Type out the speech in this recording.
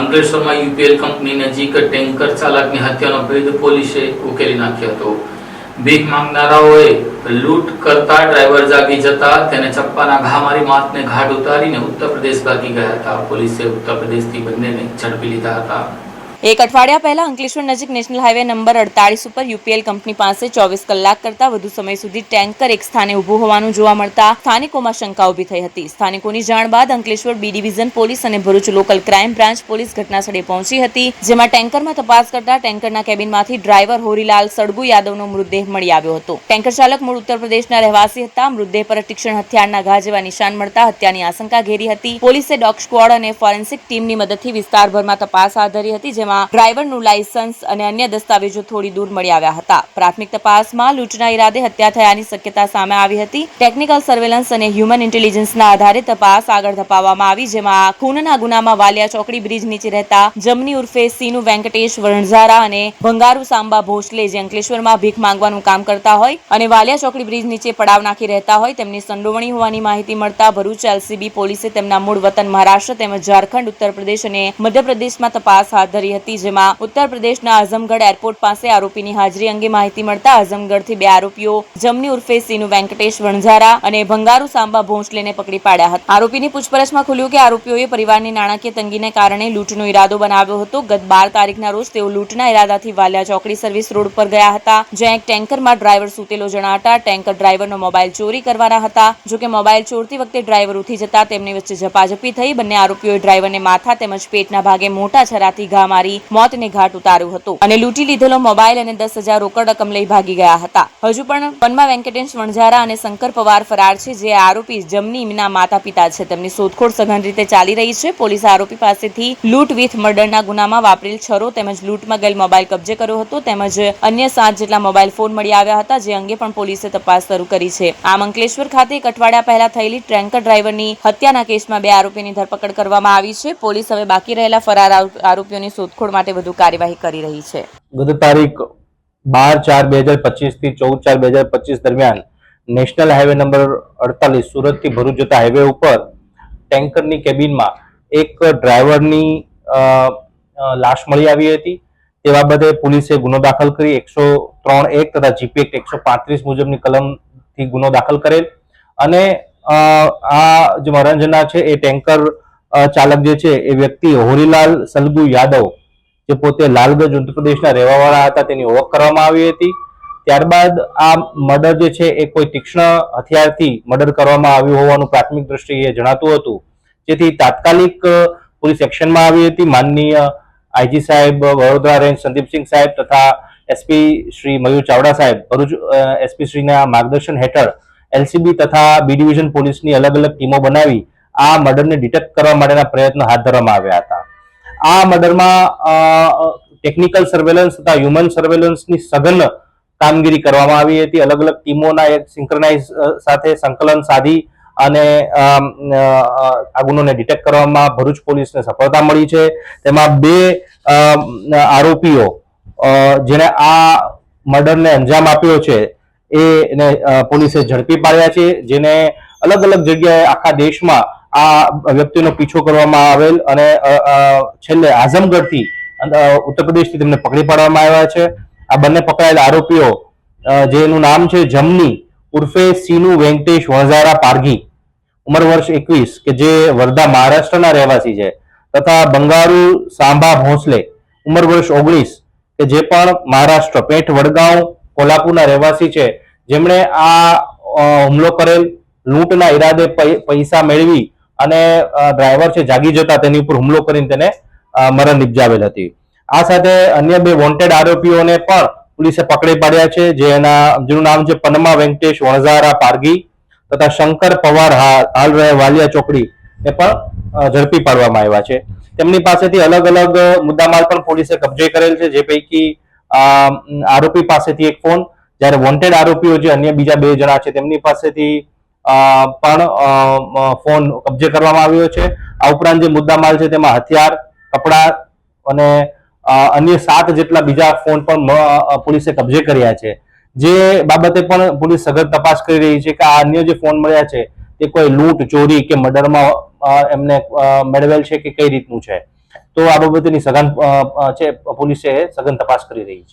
અંકલેશ્વરમાં UPL company નજીક tanker ચાલકની હત્યાનો ભેદ પોલીસે ઉકેલી નાખ્યો હતો. ભીખ માંગનારાઓએ લૂંટ કરતા ડ્રાઈવર જાગી જતા તેને ચપ્પાના ઘા મારી માથને ઘાટ ઉતારીને ઉત્તર પ્રદેશ ભાગી ગયા હતા. પોલીસે ઉત્તર પ્રદેશથી બંનેને ઝડપી લીધા હતા. એક અઠવાડિયા પહેલા અંકલેશ્વર નજીક નેશનલ હાઈવે નંબર અડતાલીસ ઉપર યુપીએલ કંપની પાસે ચોવીસ કલાક કરતા વધુ સમય સુધી ટેન્કર એક સ્થાને ઊભું હોવાનું જોવા મળતા સ્થાનિકોમાં શંકા ઊભી થઈ હતી. સ્થાનિકોની જાણ બાદ અંકલેશ્વર બી ડિવિઝન પોલીસ અને Bharuch local crime branch police ઘટનાસ્થળે પહોંચી હતી, જેમાં ટેન્કરમાં તપાસ કરતા ટેન્કરના કેબિનમાંથી ડ્રાઈવર હોરીલાલ સડગુ યાદવનો મૃતદેહ મળી આવ્યો હતો. ટેન્કર ચાલક મૂળ ઉત્તર પ્રદેશના રહેવાસી હતા. મૃતદેહ પર તીક્ષણ હથિયારના ઘા જેવા નિશાન મળતા હત્યાની આશંકા ઘેરી હતી. પોલીસે ડોગ સ્ક્વોડ અને ફોરેન્સિક ટીમની મદદથી વિસ્તારભરમાં તપાસ હાથ ધરી હતી, જેમાં ડ્રાઈવરનું લાયસન્સ અને અન્ય દસ્તાવેજો થોડી દૂર મળી આવ્યા હતા. પ્રાથમિક તપાસમાં લૂંટના ઈરાદે હત્યા થયાની શક્યતા સામે આવી હતી. ટેકનિકલ સર્વેલન્સ અને હ્યુમન ઇન્ટેલિજન્સના આધારે તપાસ આગળ ધપાવવામાં આવી, જેમાં ખૂનના ગુનામાં વાલિયા ચોકડી બ્રિજ નીચે રહેતા જમની ઉર્ફે સીનુ વેંકટેશ વણઝારા અને ભંગારુ સાંબા ભોસલે જે અંકલેશ્વરમાં ભીખ માંગવાનું કામ કરતા હોય અને વાલિયા ચોકડી બ્રિજ નીચે પડાવ નાખી રહેતા હોય તેમની સંડોવણી હોવાની માહિતી મળતા ભરૂચ એલસીબી પોલીસે તેમના મૂળ વતન મહારાષ્ટ્ર તેમજ ઝારખંડ ઉત્તર પ્રદેશ અને મધ્યપ્રદેશમાં તપાસ હાથ ધરી હતી. જેમાં ઉત્તર પ્રદેશના આઝમગઢ એરપોર્ટ પાસે આરોપીની હાજરી અંગે માહિતી મળતા આઝમગઢથી બે આરોપીઓ જમની ઉર્ફે સીનુ વેંકટેશ વણઝારા અને ભંગારુ સાંબા ભોંસલેને પકડી પાડ્યા હતા. આરોપીની પૂછપરછમાં ખુલ્યું કે આરોપીઓએ પરિવારની નાણાકીય તંગીને કારણે લૂંટનો ઈરાદો બનાવ્યો હતો. ગત બાર તારીખના રોજ તેઓ લૂંટના ઈરાદાથી વાલિયા ચોકડી સર્વિસ રોડ પર ગયા હતા, જ્યાં એક ટેન્કરમાં ડ્રાઈવર સૂતેલો જણાતા ટેન્કર ડ્રાઈવરનો મોબાઈલ ચોરી કરવાના હતા. જોકે મોબાઈલ ચોરતી વખતે ડ્રાઈવર ઉઠી જતા તેમની વચ્ચે ઝપાઝપી થઈ. બંને આરોપીઓએ ડ્રાઈવરને માથા તેમજ પેટના ભાગે મોટા છરાથી ઘા મારી મોતને ઘાટ ઉતાર્યું હતું અને લૂંટી લીધેલો મોબાઈલ અને દસ હજાર રોકડ રકમ લઈ ભાગી ગયા હતા. હજુ પણ વનમાં વેંકટેશ વણઝારા અને શંકર પવાર ફરાર છે, જે આરોપી જમનીના માતા પિતા છે. તેમની શોધખોળ સઘન રીતે ચાલી રહી છે. પોલીસે આરોપી પાસેથી લૂંટ વિથ મર્ડરના ગુનામાં વાપરેલ છરો તેમજ લૂંટમાં ગયેલ મોબાઈલ કબજે કર્યો હતો. તેમજ અન્ય સાત જેટલા મોબાઈલ ફોન મળી આવ્યા હતા, જે અંગે પણ પોલીસે તપાસ શરૂ કરી છે. આમ અંકલેશ્વર ખાતે એક અઠવાડિયા પહેલા થયેલી ટ્રેન્કર ડ્રાઈવરની હત્યાના કેસમાં બે આરોપીની ધરપકડ કરવામાં આવી છે. પોલીસ હવે બાકી રહેલા ફરાર આરોપીઓની શોધખોળ માટે વધુ કાર્યવાહી કરી રહી છે. ગત તારીખ બાર ચાર બે હજાર પચીસથી ચૌદ ચાર બે હજાર પચીસ દરમિયાન નેશનલ હાઈવે નંબર અડતાલીસ સુરતથી ભરૂચ જતા હાઈવે ઉપર ટેન્કરની કેબિનમાં એક ડ્રાઈવરની લાશ મળી આવી હતી. તે બાબતે પોલીસે ગુનો દાખલ કરી એકસો ત્રણ એક તથા જીપી એક્ટ એકસો પાંત્રીસ મુજબની કલમથી ગુનો દાખલ કરેલ. અને આ જે મરણજના છે એ ટેન્કર ચાલક જે છે એ વ્યક્તિ હોરીલાલ સલગુ યાદવ જે પોતે લાલગંજ ઉત્તર પ્રદેશના રહેવાવાળા હતા, તેની ઓળખ કરવામાં આવી હતી. ત્યારબાદ આ મર્ડર જે છે, એ કોઈ તીક્ષ્ણ હથિયારથી મર્ડર કરવામાં આવ્યું હોવાનું પ્રાથમિક દ્રષ્ટિએ જણાતું હતું. જેથી તાત્કાલિક પોલીસ એક્શનમાં આવી હતી. માનનીય આઈજી સાહેબ, વડોદરા રેન્જ સંદીપસિંહ સાહેબ તથા એસપી શ્રી મયુર ચાવડા સાહેબ, ભરૂચ એસપી શ્રીના માર્ગદર્શન હેઠળ એલસીબી તથા બી ડિવિઝન પોલીસની અલગ અલગ ટીમો બનાવી આ મર્ડરને ડિટેક્ટ કરવા માટેના પ્રયત્નો હાથ ધરવામાં આવ્યા હતા. આ મર્ડરમાં ટેકનિકલ સર્વેલન્સ તથા હ્યુમન સર્વેલન્સની સઘન કામગીરી કરવામાં આવી હતી. અલગ અલગ ટીમોના એક સિંક્રનાઇઝ સાથે સંકલન સાધી અને આ ગુનોને ડિટેક્ટ કરવામાં ભરૂચ પોલીસને સફળતા મળી છે. તેમાં બે આરોપીઓ જેને આ મર્ડરને અંજામ આપ્યો છે, એને પોલીસે ઝડપી પાડ્યા છે, જેને અલગ અલગ જગ્યાએ આખા દેશમાં આ વ્યક્તિનો પીછો કરવામાં આવેલ અને છેલ્લે આઝમગઢથી ઉત્તર પ્રદેશથી તેમને પકડી પાડવામાં આવ્યા છે. આ બંને પકડાયેલા આરોપીઓ જેનું નામ છે જમની, ઉર્ફે સીનુ વેંકટેશ વણઝારા પારઘી. ઉંમર વર્ષ એકવીસ, કે જે વર્ધા મહારાષ્ટ્રના રહેવાસી છે, તથા બંગાળુ સાંભા ભોંસલે. ઉંમર વર્ષ ઓગણીસ, કે જે પણ મહારાષ્ટ્ર પેઠ વડગાંવ, કોલ્હાપુરના રહેવાસી છે, જેમણે આ હુમલો કરેલ, લૂંટના ઈરાદે પૈસા મેળવી અને ડ્રાઈવર છે, જાગી જતા તેની ઉપર હુમલો કરીને તેને મરણ નિપજાવેલ હતી. આ સાથે અન્ય બે વોન્ટેડ આરોપીઓને પણ પોલીસે પકડી પાડ્યા છે જેના જેનું નામ છે પન્મા વેંકટેશ વણઝારા પારગી તથા શંકર પવાર હાલ રહે વાલિયા ચોકડી ને પણ ઝડપી પાડવામાં આવ્યા છે. તેમની પાસેથી અલગ અલગ મુદ્દામાલ પણ પોલીસે કબજે કરેલ છે, જે પૈકી આરોપી પાસેથી એક ફોન જ્યારે વોન્ટેડ આરોપીઓ જે અન્ય બીજા બે જણા છે, તેમની પાસેથી પણ ફોન કબજે કરવામાં આવ્યો છે. આ ઉપરાંત જે મુદ્દામાલ છે તેમાં હથિયાર, કપડા અને અન્ય સાત જેટલા બીજા ફોન પણ પોલીસે કબજે કર્યા છે. જે બાબતે પણ પોલીસ સઘન તપાસ કરી રહી છે કે આ અન્ય જે ફોન મળ્યા છે, તે કોઈ લૂંટ, ચોરી કે મર્ડરમાં એમને મેળવેલ છે કે કઈ રીતનું છે? તો આ બાબતેની સઘન છે, પોલીસે સઘન તપાસ કરી રહી છે.